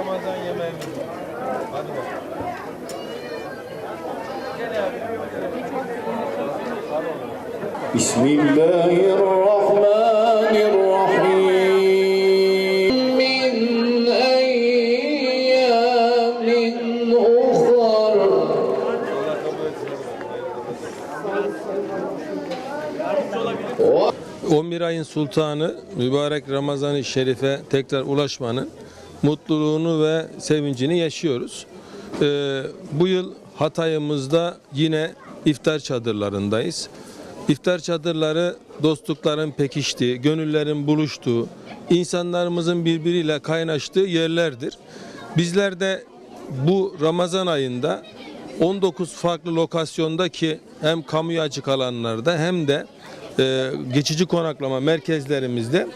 Ramazan yemeğimiz var. Hadi bakalım. بسم الله الرحمن الرحيم من أيام أخر Allah kabul etsin. 11 ayın sultanı mübarek Ramazan-ı Şerif'e tekrar ulaşmanın mutluluğunu ve sevincini yaşıyoruz. Ee, bu yıl Hatay'ımızda yine iftar çadırlarındayız. İftar çadırları dostlukların pekiştiği, gönüllerin buluştuğu, insanlarımızın birbiriyle kaynaştığı yerlerdir. Bizler de bu Ramazan ayında 19 farklı lokasyonda ki hem kamuya açık alanlarda hem de e, geçici konaklama merkezlerimizde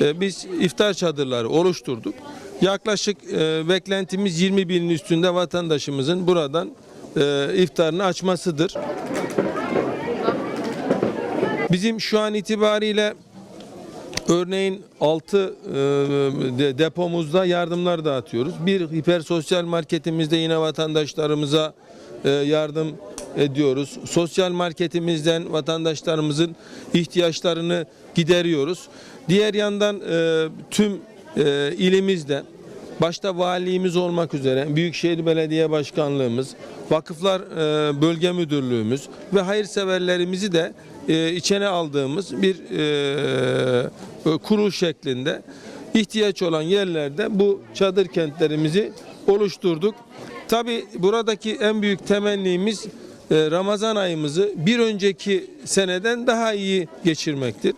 e, biz iftar çadırları oluşturduk. Yaklaşık e, beklentimiz 20 binin üstünde vatandaşımızın buradan e, iftarını açmasıdır. Bizim şu an itibariyle Örneğin 6 depomuzda yardımlar dağıtıyoruz. Bir hipersosyal marketimizde yine vatandaşlarımıza e, yardım ediyoruz. Sosyal marketimizden vatandaşlarımızın ihtiyaçlarını gideriyoruz. Diğer yandan e, tüm e, ilimizde başta valiliğimiz olmak üzere Büyükşehir Belediye Başkanlığımız, Vakıflar e, Bölge Müdürlüğümüz ve hayırseverlerimizi de e, içine aldığımız bir e, kurul şeklinde ihtiyaç olan yerlerde bu çadır kentlerimizi oluşturduk. Tabi buradaki en büyük temennimiz e, Ramazan ayımızı bir önceki seneden daha iyi geçirmektir.